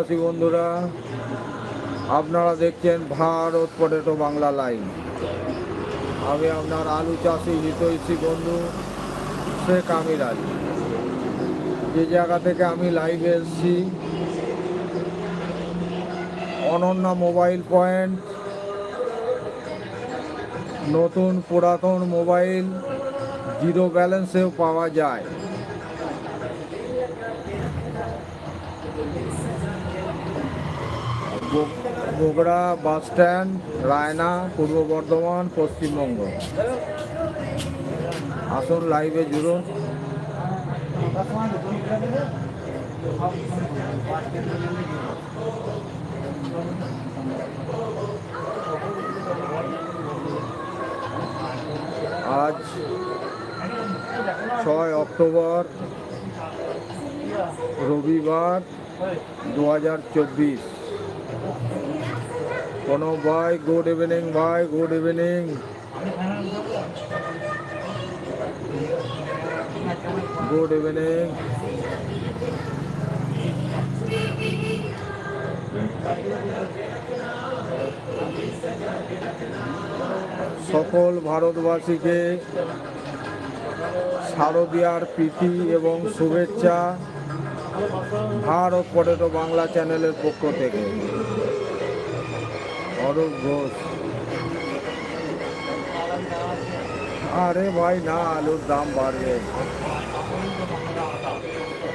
সাথী বন্ধুরা, আপনারা দেখছেন ভারত পটেটো বাংলা লাইন আমি আপনার আলু চাষি হিতৈষী বন্ধু শেখ আমির আলী। যে জায়গা থেকে আমি লাইভে এসছি, অনন্যা মোবাইল পয়েন্ট, নতুন পুরাতন মোবাইল, জিরো ব্যালেন্সেও পাওয়া যায়। বগুড়া বাস স্ট্যান্ড, রায়না, পূর্ব বর্ধমান, পশ্চিমবঙ্গ। আসুন লাইভে জুড়ুন। আজ ছয় অক্টোবর, রবিবার, দু হাজার চব্বিশ। কোনো ভাই গুড ইভিনিং ভাই গুড ইভিনিং গুড ইভিনিং সকল ভারতবাসীকে শারদীয়ার প্রীতি এবং শুভেচ্ছা। ভারত পটেটো বাংলা চ্যানেলের পক্ষ থেকে। অরূপ ঘোষ। আরে ভাই, না, আলুর দাম বাড়বে।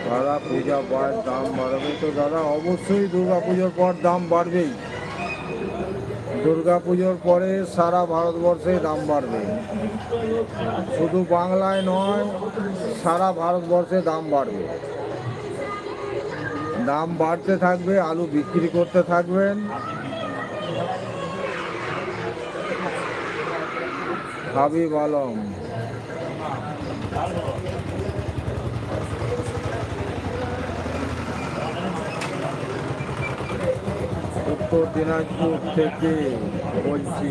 দাদা পূজা পায় দাম বাড়বে, তো দাদা অবশ্যই দুর্গা পুজোর পর দাম বাড়বেই। দুর্গা পুজোর পরে সারা ভারতবর্ষে দাম বাড়বে। শুধু বাংলায় নয়, সারা ভারতবর্ষে দাম বাড়বে। দাম বাড়তে থাকবে, আলু বিক্রি করতে থাকবেন। হাবিব আলম। উত্তর দিনাজপুর থেকে বলছি,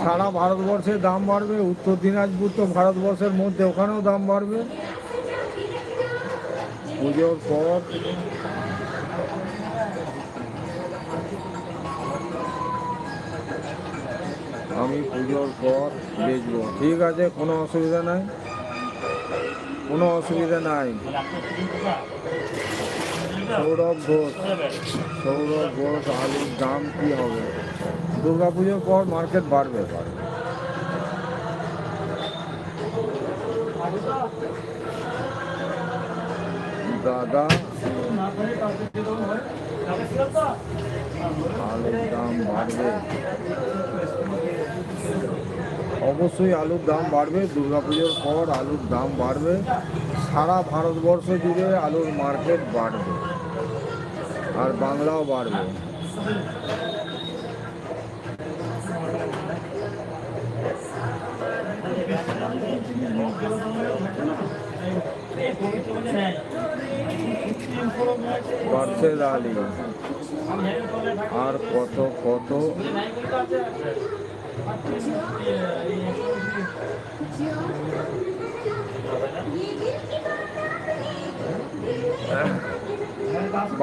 সারা ভারতবর্ষে দাম বাড়বে, উত্তর দিনাজপুর তো ভারতবর্ষের মধ্যে, ওখানেও দাম বাড়বে। পুজোর পর আমি পুজোর পর বেচবো। ঠিক আছে, কোনো অসুবিধা নাই। কোনো অসুবিধা নাই। সৌরভ ঘোষ সৌরভ ঘোষ, আলুর দাম কি হবে? দুর্গা পুজোর পর মার্কেট বাড়বে বাড়বে। দাদা। আলুর দাম বাড়বে। অবশ্যই আলুর দাম বাড়বে। দুর্গাপুজোর পর আলুর দাম বাড়বে। সারা ভারতবর্ষ জুড়ে আলুর মার্কেট বাড়বে। আর বাংলাও বাড়বে। বার্ষেদ আলী। আর কত কত?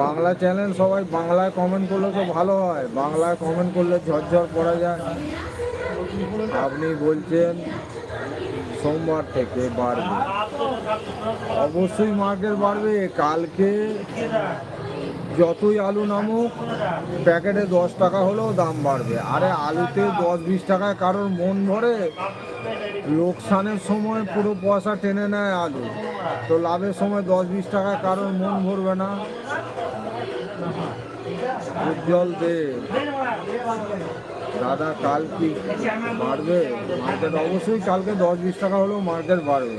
বাংলা চ্যানেল সবাই বাংলায় কমেন্ট করলে তো ভালো হয়। বাংলায় কমেন্ট করলে ঝরঝর পড়া যায়। আপনি বলছেন সোমবার থেকে বাড়বে। অবশ্যই মার্কেট বাড়বে। কালকে যতই আলু নামুক, প্যাকেটে দশ টাকা হলেও দাম বাড়বে। আরে আলুতে দশ বিশ টাকায় কারোর মন ভরে, লোকসানের সময় পুরো পয়সা টেনে নেয় আলু। তো লাভের সময় দশ বিশ টাকায় কারোর মন ভরবে না। উজ্জ্বল দে দাদা কাল কি বাড়বে? মার্কেট অবশ্যই কালকে দশ বিশ টাকা হলেও মার্কেট বাড়বে।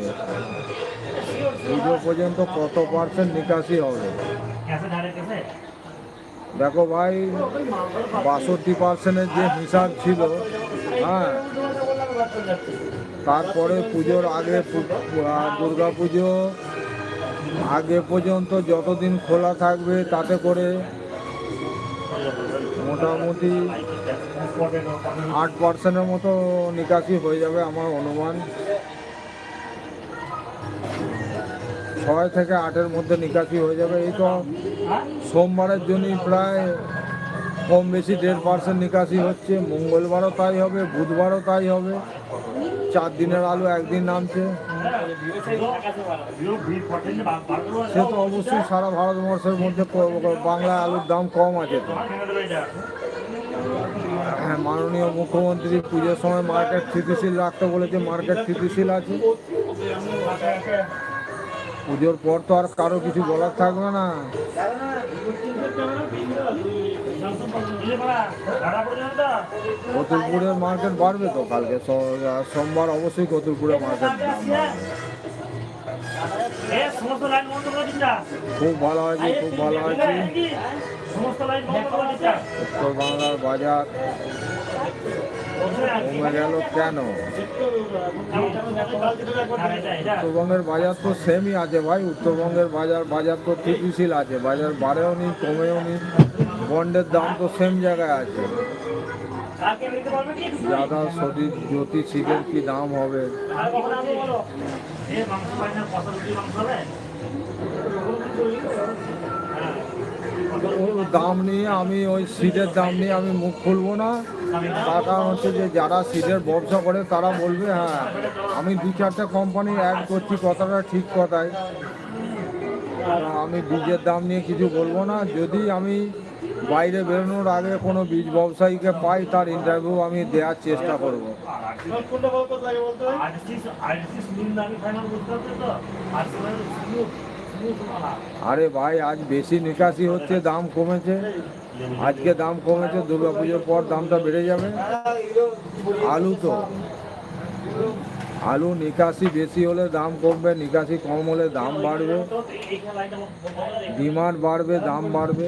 পুজো পর্যন্ত কত পার্সেন্ট নিকাশি হবে? দেখো ভাই, বাষট্টি পার্সেন্টের যে হিসাব ছিল হ্যাঁ তারপরে পুজোর আগে দুর্গা পুজো, আগে পর্যন্ত যতদিন খোলা থাকবে তাতে করে মোটামুটি আট পার্সেন্টের মতো নিকাশি হয়ে যাবে আমার অনুমান। ছয় থেকে আটের মধ্যে নিকাশি হয়ে যাবে। এই তো সোমবারের জন্যই প্রায় কম বেশি দেড় পার্সেন্ট নিকাশি হচ্ছে। মঙ্গলবারও তাই হবে, বুধবারও তাই হবে। চার দিনের আলু একদিন নামছে। সে তো অবশ্যই সারা ভারতবর্ষের মধ্যে বাংলা আলুর দাম কম আছে হ্যাঁ মাননীয় মুখ্যমন্ত্রী পুজোর সময় মার্কেট স্থিতিশীল রাখতে বলেছে মার্কেট স্থিতিশীল আছে। পুজোর পর তো আর কারও কিছু বলার থাকবে না। কতুলপুরের মার্কেট বাড়বে তো কালকে? সোমবার অবশ্যই কতুলপুরের মার্কেট খুব ভালো আছে, খুব ভালো আছে। উত্তর বাংলার বাজার। কমে গেল কেন? উত্তরবঙ্গের বাজার তো সেমই আছে ভাই। উত্তরবঙ্গের বাজার বাজার তো স্থিতিশীল আছে। বাজার বাড়েও নি, কমেও নি। বন্ডের দাম তো সেম জায়গায় আছে। দাদা সঠিক জ্যোতি শিখের কি দাম হবে? মাংস দাম নিয়ে আমি ওই সিটের দাম নিয়ে আমি মুখ খুলবো না। কারণ হচ্ছে যে যারা সিটের ব্যবসা করে তারা বলবে হ্যাঁ আমি দু চারটে কোম্পানি অ্যাড করছি, কথাটা ঠিক কথাই আমি বীজের দাম নিয়ে কিছু বলব না। যদি আমি বাইরে বেরোনোর আগে কোনো বীজ ব্যবসায়ীকে পাই, তার ইন্টারভিউ আমি দেওয়ার চেষ্টা করব। আরে ভাই, আজ বেশি নিকাশি হচ্ছে, দাম কমেছে। আজকে দাম কমেছে, দুর্গাপুজোর পর দামটা বেড়ে যাবে। আলু তো। আলু নিকাশি বেশি হলে দাম কমবে, নিকাশি কম হলে দাম বাড়বে। ডিমান্ড বাড়বে, দাম বাড়বে।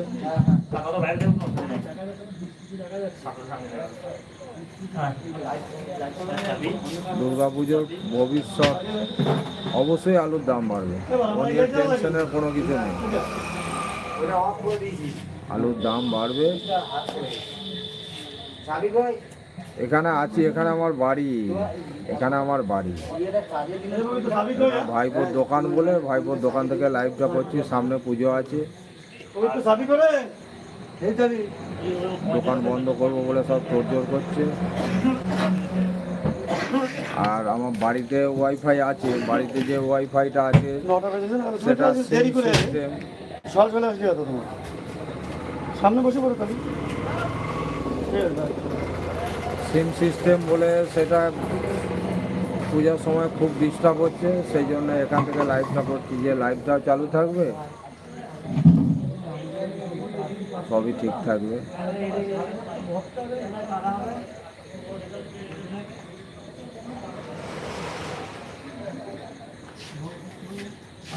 দুর্গাপুজোর ভবিষ্যৎ, অবশ্যই আলুর দাম বাড়বে। নিয়ে টেনশনের কোনো কিছু নেই। আলুর দাম বাড়বে। এখানে আছি, এখানে আমার বাড়ি। এখানে আমার বাড়ি। ভাইপোর দোকান বলে, ভাইপোর দোকান থেকে লাইভটা করছি সামনে পুজো আছে। দোকান বন্ধ করব বলে সব তোড়জোড় করছে। আর আমার বাড়িতে ওয়াইফাই আছে বাড়িতে যে ওয়াইফাইটা আছে সেটা দেরি করে সিস্টেম সকাল চলে আসবে তো তোমার সামনে বসে পড়ো সিম সিস্টেম বলে সেটা পূজার সময় খুব ডিস্টার্ব হচ্ছে সেই জন্য এখান থেকে লাইভটা করছি যে লাইভটা চালু থাকবে সবই ঠিক থাকবে।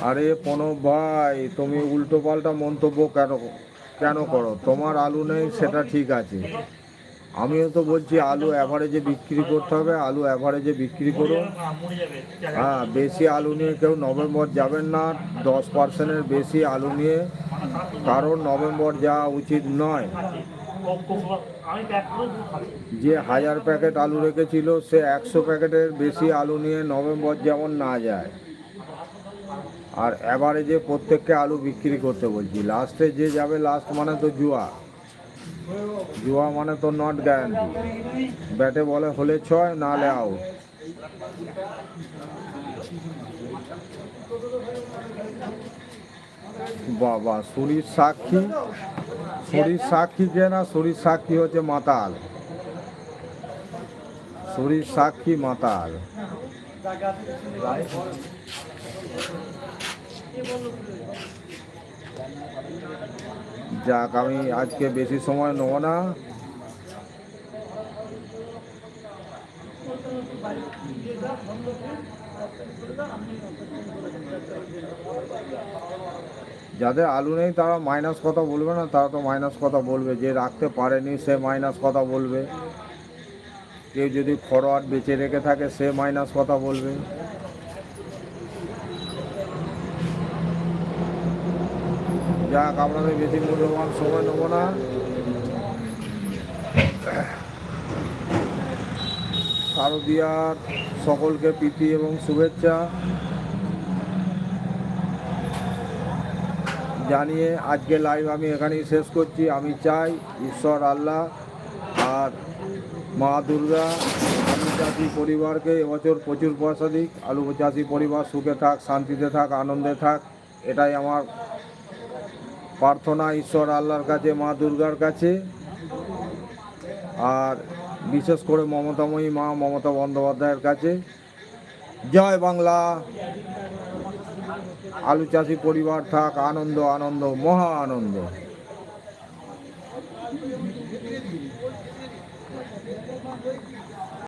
আরে প্রণব ভাই, তুমি উল্টো পাল্টা মন্তব্য কেন কেন করো? তোমার আলু নেই, সেটা ঠিক আছে। আমিও তো বলছি, আলু অ্যাভারেজে বিক্রি করতে হবে, আলু অ্যাভারেজে বিক্রি করুন। হ্যাঁ বেশি আলু নিয়ে কেউ নভেম্বর যাবেন না, দশ পার্সেন্টের বেশি আলু নিয়ে কারণ নভেম্বর যাওয়া উচিত নয়। যে হাজার প্যাকেট আলু রেখেছিল, সে একশো প্যাকেটের বেশি আলু নিয়ে নভেম্বর যেমন না যায়। আর অ্যাভারেজে প্রত্যেককে আলু বিক্রি করতে বলছি, লাস্টে যে যাবে লাস্ট মানে তো জুয়া। জুয়া মানে তো নট গ্যারান্টি ব্যাটে বলে হলে ছয় নাহলে আউট বাবা শরীর সাক্ষী শরীর সাক্ষী কে না, শরীর সাক্ষী হচ্ছে মাতাল। শরীর সাক্ষী মাতাল। যাক, আমি আজকে বেশি সময় নেব না। যাদের আলু নেই তারা মাইনাস কথা বলবে না, তারা তো মাইনাস কথা বলবে। যে রাখতে পারেনি সে মাইনাস কথা বলবে। কেউ যদি ফরওয়ার্ড বেঁচে রেখে থাকে, সে মাইনাস কথা বলবে। যাক, আপনাদের বেশি মূল্যবান সময় নেব না। শারদিয়ার সকলকে প্রীতি এবং শুভেচ্ছা। জানিয়ে আজকে লাইভ আমি এখানেই শেষ করছি। আমি চাই ঈশ্বর আল্লাহ আর মা দুর্গা আলু চাষি পরিবারকে এবছর প্রচুর পয়সা দিক। আলু চাষি পরিবার সুখে থাক, শান্তিতে থাক, আনন্দে থাক, এটাই আমার প্রার্থনা ঈশ্বর আল্লাহর কাছে, মা দুর্গার কাছে। আর বিশেষ করে মমতাময়ী মা মমতা বন্দ্যোপাধ্যায়ের কাছে। জয় বাংলা। আলু চাষি পরিবার থাক আনন্দ আনন্দ মহা আনন্দ।